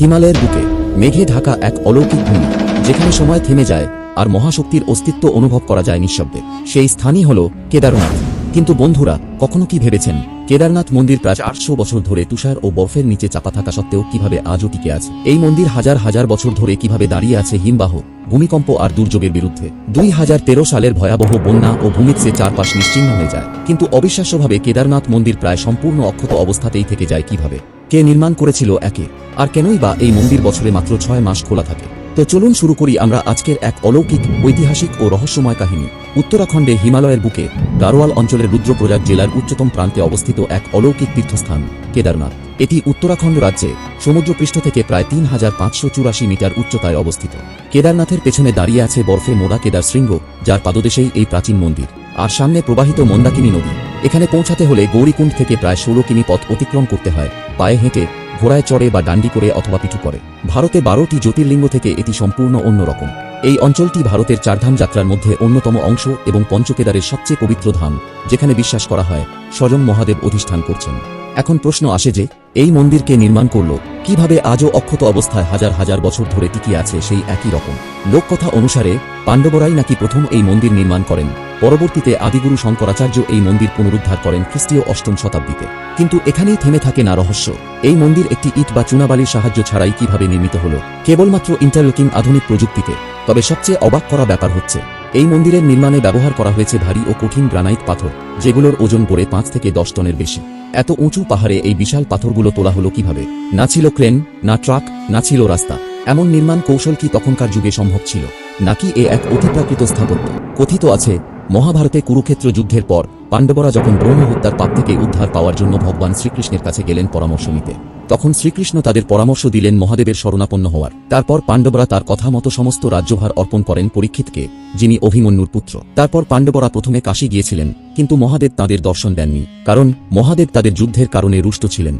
হিমালয়ের বুকে মেঘে ঢাকা এক অলৌকিক ভূমি, যেখানে সময় থেমে যায় আর মহাশক্তির অস্তিত্ব অনুভব করা যায় নিঃশব্দে। সেই স্থানই হল কেদারনাথ। কিন্তু বন্ধুরা, কখনো কি ভেবেছেন কেদারনাথ মন্দির প্রায় চারশো বছর ধরে তুষার ও বরফের নিচে চাপা থাকা সত্ত্বেও কীভাবে আজও টিকে আছে? এই মন্দির হাজার হাজার বছর ধরে কীভাবে দাঁড়িয়ে আছে হিমবাহ, ভূমিকম্প আর দুর্যোগের বিরুদ্ধে। দুই হাজার তেরো সালের ভয়াবহ বন্যা ও ভূমিৎসে চারপাশ নিশ্চিহ্ন হয়ে যায়। কিন্তু অবিশ্বাস্যভাবে কেদারনাথ মন্দির প্রায় সম্পূর্ণ অক্ষত অবস্থাতেই থেকে যায় কীভাবে? কে নির্মাণ করেছিল একে? আর কেনই বা এই মন্দির বছরে মাত্র ছয় মাস খোলা থাকে? তো চলুন শুরু করি আমরা আজকের এক অলৌকিক, ঐতিহাসিক ও রহস্যময় কাহিনী। উত্তরাখণ্ডে হিমালয়ের বুকে গারোয়াল অঞ্চলের রুদ্রপ্রয়াগ জেলার উচ্চতম প্রান্তে অবস্থিত এক অলৌকিক তীর্থস্থান, কেদারনাথ। এটি উত্তরাখণ্ড রাজ্যে সমুদ্রপৃষ্ঠ থেকে প্রায় তিন হাজার পাঁচশো চুরাশি মিটার উচ্চতায় অবস্থিত। কেদারনাথের পেছনে দাঁড়িয়ে আছে বরফে মোড়া কেদার শৃঙ্গ, যার পাদদেশেই এই প্রাচীন মন্দির। আর সামনে প্রবাহিত মন্দাকিনী নদী। এখানে পৌঁছাতে হলে গৌরীকুণ্ড থেকে প্রায় ষোলো কিমি পথ অতিক্রম করতে হয়। পায়ে হেঁটে ঘোড়ায় চড়ে বা ডান্ডি করে অথবা পিঠু করে। ভারতে বারোটি জ্যোতির্লিঙ্গ থেকে এটি সম্পূর্ণ অন্যরকম এই অঞ্চলটি ভারতের চারধাম যাত্রার মধ্যে অন্যতম অংশ এবং পঞ্চকেদারের সবচেয়ে পবিত্র ধাম, যেখানে বিশ্বাস করা হয় স্বয়ং মহাদেব অধিষ্ঠান করছেন। এখন প্রশ্ন আসে যে, এই মন্দিরকে নির্মাণ করল কীভাবে আজও অক্ষত অবস্থায় হাজার হাজার বছর ধরে টিকে আছে সেই একই রকম? লোককথা অনুসারে, পাণ্ডবরাই নাকি প্রথম এই মন্দির নির্মাণ করেন? পরবর্তীতে আদিগুরু শঙ্করাচার্য এই মন্দির পুনরুদ্ধার করেন খ্রিস্টীয় অষ্টম শতাব্দীতে। কিন্তু এখানেই থেমে থাকে না রহস্য। এই মন্দির একটি ইট বা চুনাবালির সাহায্য ছাড়াই কীভাবে নির্মিত হল, কেবলমাত্র ইন্টারলুকিং আধুনিক প্রযুক্তিতে। তবে সবচেয়ে অবাক করা ব্যাপার হচ্ছে, এই মন্দিরের নির্মাণে ব্যবহার করা হয়েছে ভারী ও কঠিন গ্রানাইট পাথর, যেগুলোর ওজন পড়ে পাঁচ থেকে দশ টনের বেশি। এত উঁচু পাহাড়ে এই বিশাল পাথরগুলো তোলা হলো কীভাবে? না ছিল ক্রেন, না ট্রাক, না ছিল রাস্তা। এমন নির্মাণ কৌশল কি তখনকার যুগে সম্ভব ছিল? নাকি এ এক অতিপ্রাকৃত স্থাপত্য? কথিত আছে মহাভারতে কুরুক্ষেত্র যুদ্ধের পর পাণ্ডবরা যখন ব্রহ্ম হত্যার পাপ থেকে উদ্ধার পাওয়ার জন্য ভগবান শ্রীকৃষ্ণের কাছে গেলেন পরামর্শ নিতে। তখন শ্রীকৃষ্ণ তাদের পরামর্শ দিলেন মহাদেবের শরণাপন্ন হওয়ার। তারপর পাণ্ডবরা তার কথা মতো সমস্ত রাজ্যভার অর্পণ করেন পরীক্ষিতকে, যিনি অভিমন্যুর পুত্র। তারপর পাণ্ডবরা প্রথমে কাশী গিয়েছিলেন, কিন্তু মহাদেব তাদের দর্শন দেননি, কারণ মহাদেব তাদের যুদ্ধের কারণে রুষ্ট ছিলেন।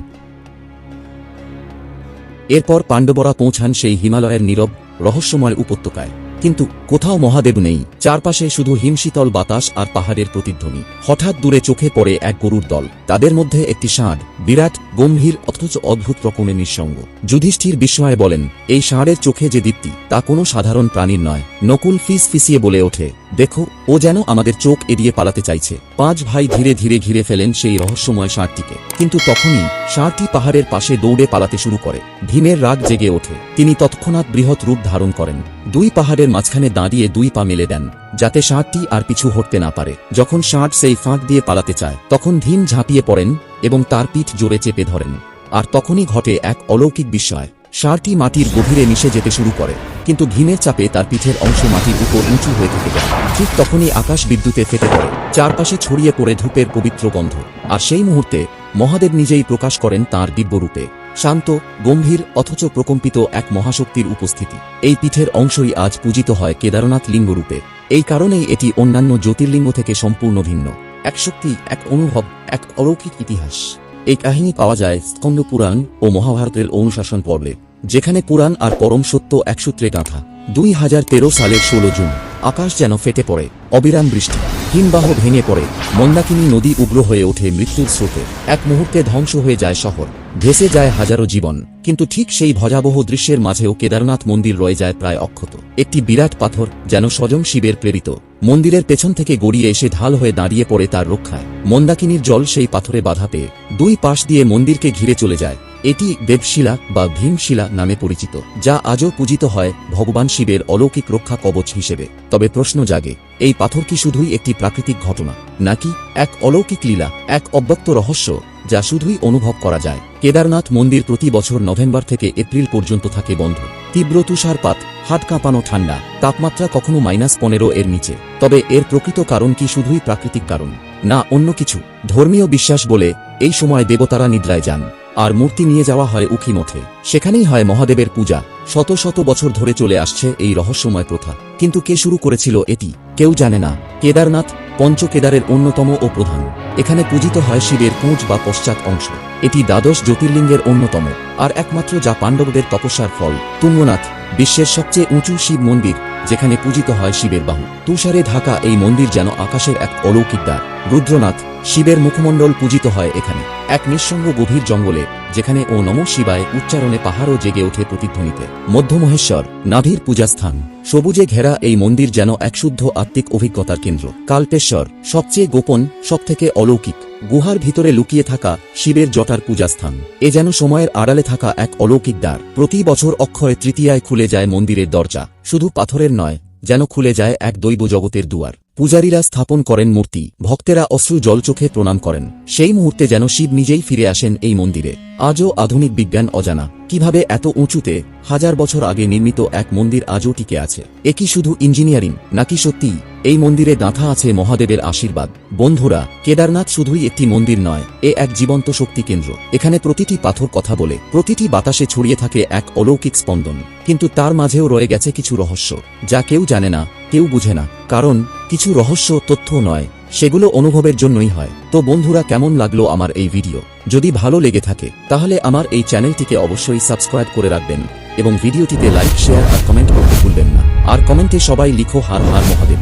এরপর পাণ্ডবরা পৌঁছান সেই হিমালয়ের নীরব, রহস্যময় উপত্যকায়। কিন্তু কোথাও মহাদেব নেই। চারপাশে শুধু হিমশীতল বাতাস আর পাহাড়ের প্রতিধ্বনি। হঠাৎ দূরে চোখে পড়ে এক গরুর দল। তাদের মধ্যে একটি ষাঁড়, বিরাট, গম্ভীর, অথচ অদ্ভুত রকমের নিঃসঙ্গ। যুধিষ্ঠির বিস্ময়ে বলেন, এই ষাঁড়ের চোখে যে দীপ্তি, তা কোনো সাধারণ প্রাণীর নয়। নকুল ফিস ফিসিয়ে বলে ওঠে দেখো, ও যেন আমাদের চোখ এড়িয়ে পালাতে চাইছে। পাঁচ ভাই ধীরে ধীরে ঘিরে ফেলেন সেই রহস্যময় ষাঁড়টিকে। কিন্তু তখনই ষাঁড়টি পাহাড়ের পাশে দৌড়ে পালাতে শুরু করে। ভীমের রাগ জেগে ওঠে। তিনি তৎক্ষণাৎ বৃহৎ রূপ ধারণ করেন। দুই পাহাড়ের মাঝখানে দাঁড়িয়ে দুই পা মেলে দেন, যাতে ষাঁড়টি আর পিছু হটতে না পারে। যখন ষাঁড় সেই ফাঁক দিয়ে পালাতে চায়, তখন ভীম ঝাঁপিয়ে পড়েন এবং তার পিঠ জোরে চেপে ধরেন। আর তখনই ঘটে এক অলৌকিক বিস্ময়। ষাঁড়টি মাটির গভীরে মিশে যেতে শুরু করে, কিন্তু ভীমের চাপে তার পিঠের অংশ মাটির উপর উঁচু হয়ে থেকে যায়। ঠিক তখনই আকাশ বিদ্যুতে ফেটে পড়ে, চারপাশে ছড়িয়ে পড়ে ধূপের পবিত্র গন্ধ। আর সেই মুহূর্তে মহাদেব নিজেই প্রকাশ করেন তাঁর দিব্যরূপে, শান্ত, গম্ভীর, অথচ প্রকম্পিত এক মহাশক্তির উপস্থিতি। এই পিঠের অংশই আজ পূজিত হয় কেদারনাথ লিঙ্গরূপে। এই কারণেই এটি অন্যান্য জ্যোতির্লিঙ্গ থেকে সম্পূর্ণ ভিন্ন। এক শক্তি, এক অনুভব, এক অলৌকিক ইতিহাস। এই কাহিনী পাওয়া যায় স্কন্দ পুরাণ ও মহাভারতের অনুশাসন পর্বে, যেখানে পুরাণ আর পরম সত্য একসূত্রে গাঁথা। দুই হাজার তেরো সালের ষোলো জুন, আকাশ যেন ফেটে পড়ে, অবিরাম বৃষ্টি, হিমবাহ ভেঙে পড়ে, মন্দাকিনী নদী উগ্র হয়ে ওঠে মৃত্যুর স্রোতে। এক মুহূর্তে ধ্বংস হয়ে যায় শহর, ভেসে যায় হাজারো জীবন, কিন্তু ঠিক সেই ভজাবহ দৃশ্যের মাঝেও কেদারনাথ মন্দির রয়ে যায় প্রায় অক্ষত। একটি বিরাট পাথর যেন স্বয়ং শিবের প্রেরিত। মন্দিরের পেছন থেকে গড়িয়ে এসে ঢাল হয়ে দাঁড়িয়ে পড়ে তার রক্ষায়। মন্দাকিনীর জল সেই পাথরে বাধা পেয়ে দুই পাশ দিয়ে মন্দিরকে ঘিরে চলে যায়। এটি দেবশিলা বা ভীমশিলা নামে পরিচিত, যা আজও পূজিত হয় ভগবান শিবের অলৌকিক রক্ষা কবচ হিসেবে। তবে প্রশ্ন জাগে, এই পাথর কি শুধুই একটি প্রাকৃতিক ঘটনা, নাকি এক অলৌকিক লীলা, এক অব্যক্ত রহস্য? যা শুধুই অনুভব করা যায়। কেদারনাথ মন্দির প্রতি বছর নভেম্বর থেকে এপ্রিল পর্যন্ত থাকে বন্ধ। তীব্র তুষারপাত হাট কাঁপানো ঠান্ডা, তাপমাত্রা কখনো মাইনাস পনেরো এর নিচে। তবে এর প্রকৃত কারণ কি শুধুই প্রাকৃতিক কারণ? না, অন্য কিছু। ধর্মীয় বিশ্বাস বলে, এই সময় দেবতারা নিদ্রায় যান, আর মূর্তি নিয়ে যাওয়া হয় উখি মঠে। সেখানেই হয় মহাদেবের পূজা। শত শত বছর ধরে চলে আসছে এই রহস্যময় প্রথা। কিন্তু কে শুরু করেছিল এটি? কেউ জানে না। কেদারনাথ পঞ্চকেদারের অন্যতম ও প্রধান। এখানে পূজিত হয় শিবের পুঁজ বা পশ্চাৎ অংশ। এটি দ্বাদশ জ্যোতির্লিঙ্গের অন্যতম, আর একমাত্র যা পাণ্ডবদের তপস্যার ফল। তুঙ্গনাথ, বিশ্বের সবচেয়ে উঁচু শিব মন্দির, যেখানে পূজিত হয় শিবের বাহু। তুষারে ঢাকা এই মন্দির যেন আকাশের এক অলৌকিক দ্বার। রুদ্রনাথ শিবের মুখমণ্ডল পূজিত হয় এখানে। এক নিঃসঙ্গ গভীর জঙ্গলে, যেখানে ও নম শিবায় উচ্চারণে পাহাড়ও জেগে ওঠে প্রতিধ্বনিতে। মধ্যমহেশ্বর নাভির পূজাস্থান। সবুজে ঘেরা এই মন্দির যেন এক শুদ্ধ আত্মিক অভিজ্ঞতার কেন্দ্র। কাল্পেশ্বর সবচেয়ে গোপন, সবথেকে অলৌকিক। গুহার ভিতরে লুকিয়ে থাকা শিবের জটার পূজাস্থান। এ যেন সময়ের আড়ালে থাকা এক অলৌকিক দ্বার। প্রতি বছর অক্ষয় তৃতীয়ায় খুলে যায় মন্দিরের দরজা। শুধু পাথরের নয়, যেন খুলে যায় এক দৈব জগতের দুয়ার। পূজারীরা স্থাপন করেন মূর্তি, ভক্তেরা অশ্রু জলচোখে প্রণাম করেন। সেই মুহূর্তে যেন শিব নিজেই ফিরে আসেন এই মন্দিরে। আজও আধুনিক বিজ্ঞান অজানা। কীভাবে এত উঁচুতে হাজার বছর আগে নির্মিত এক মন্দির আজও টিকে আছে? এ কি শুধু ইঞ্জিনিয়ারিং, নাকি সত্যি এই মন্দিরে গাঁথা আছে মহাদেবের আশীর্বাদ? বন্ধুরা, কেদারনাথ শুধুই একটি মন্দির নয়, এ এক জীবন্ত শক্তি কেন্দ্র। এখানে প্রতিটি পাথর কথা বলে, প্রতিটি বাতাসে ছড়িয়ে থাকে এক অলৌকিক স্পন্দন। কিন্তু তার মাঝেও রয়ে গেছে কিছু রহস্য, যা কেউ জানে না, কেউ বুঝে না। কারণ কিছু রহস্য তথ্য নয় সেগুলো অনুভবের জন্যই হয়। তো বন্ধুরা, কেমন লাগল আমার এই ভিডিও? যদি ভালো লেগে থাকে, তাহলে আমার এই চ্যানেলটিকে অবশ্যই সাবস্ক্রাইব করে রাখবেন এবং ভিডিওটিতে লাইক, শেয়ার আর কমেন্ট করতে ভুলবেন না। আর কমেন্টে সবাই লিখো হার হার মহাদেব।